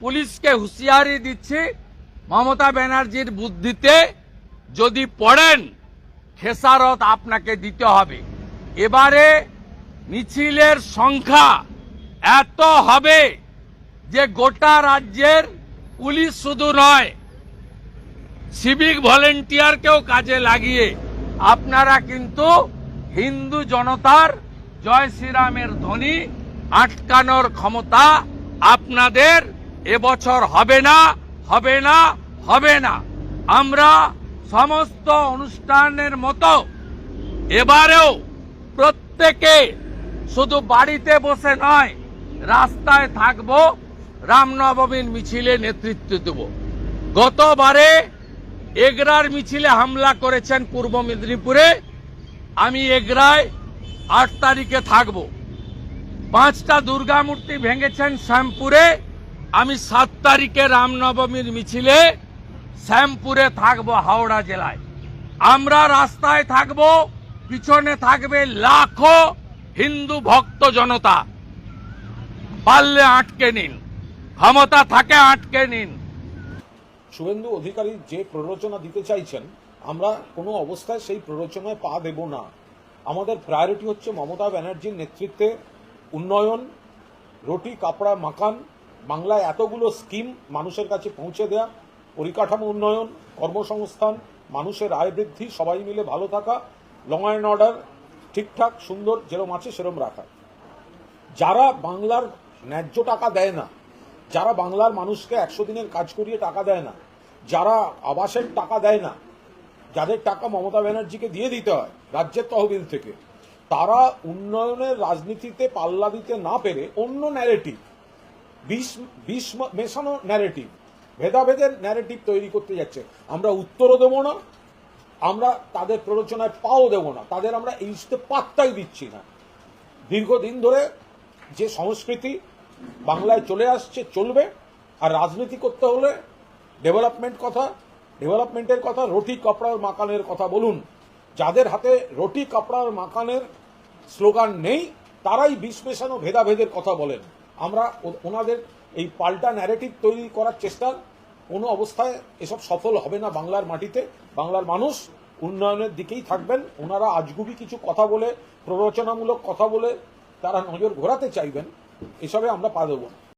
পুলিশকে হুঁশিয়ারি দিচ্ছি, মমতা ব্যানার্জির বুদ্ধিতে যদি পড়েন, খেসারত আপনাকে দিতে হবে। এবারে মিছিলের সংখ্যা এত হবে যে গোটা রাজ্যের পুলিশ শুধু নয় সিভিক ভলেন্টিয়ারকেও কাজে লাগিয়ে আপনারা কিন্তু হিন্দু জনতার জয় শ্রীরামের ধ্বনি আটকানোর ক্ষমতা আপনাদের এবছর হবে না হবে না হবে না। আমরা সমস্ত অনুষ্ঠানের মতো এবারেও প্রত্যেকে শুধু বাড়িতে বসে নয়, রাস্তায় থাকব, রামনবমীর মিছিলে নেতৃত্ব দেব। গতবারে এগরার মিছিলে হামলা করেছেন পূর্ব মেদিনীপুরে। আমি এগরায় আট তারিখে থাকব। পাঁচটা দুর্গা মূর্তি ভেঙেছেন শ্যামপুরে। আমি সাত তারিখে রামনবমীর মিছিলে শ্যামপুরে থাকব হাওড়া জেলায়। আমরা রাস্তায় থাকব, পিছনে থাকবে লাখো হিন্দু ভক্ত জনতা। পারলে আটকে নিন, ক্ষমতা থাকে আটকে নিন। শুভেন্দু অধিকারী যে প্ররোচনা দিতে চাইছেন, আমরা কোনো অবস্থায় সেই প্ররোচনায় পা দেব না। আমাদের প্রায়োরিটি হচ্ছে মমতা ব্যানার্জির নেতৃত্বে উন্নয়ন, রুটি, কাপড়া মাকান বাংলায় এতগুলো স্কিম মানুষের কাছে পৌঁছে দেয়া, পরিকাঠামো উন্নয়ন, কর্মসংস্থান, মানুষের আয় বৃদ্ধি, সবাই মিলে ভালো থাকা লং অ্যান্ড অর্ডার ঠিকঠাক, সুন্দর, যেরম আছে সেরম রাখা। যারা বাংলার ন্যায্য টাকা দেয় না, যারা বাংলার মানুষকে একশো দিনের কাজ করিয়ে টাকা দেয় না, যারা আবাসের টাকা দেয় না, যাদের টাকা মমতা ব্যানার্জিকে দিয়ে দিতে হয়, রাজ্যের তহবিল থেকে, তারা উন্নয়নের রাজনীতিতে পাল্লা দিতে না পেরে অন্য ন্যারেটিভ বিষ বিষ মেশানো ন্যারেটিভ ভেদাভেদের ন্যারেটিভ তৈরি করতে যাচ্ছে। আমরা উত্তরও দেবো না, আমরা তাদের প্ররোচনায় পাও দেবো না, তাদের আমরা এই পাত্তাই দিচ্ছি না। দীর্ঘদিন ধরে যে সংস্কৃতি বাংলায় চলে আসছে, চলবে, আর রাজনীতি করতে হলে ডেভেলপমেন্ট কথা ডেভেলপমেন্টের কথা, রুটি কাপড়ার মাকানের কথা বলুন। যাদের হাতে রুটি কাপড়ার মাকানের স্লোগান নেই, তারাই বিষ মেশানো ভেদাভেদের কথা বলেন। আমরা ওনাদের এই পাল্টা ন্যারেটিভ তৈরি করার চেষ্টা কোনো অবস্থায় এসব সফল হবে না বাংলার মাটিতে। বাংলার মানুষ উন্নয়নের দিকেই থাকবেন। ওনারা আজগুবি কিছু কথা বলে, প্ররোচনামূলক কথা বলে তারা নজর ঘোরাতে চাইবেন। এসবে আমরা পা দেবো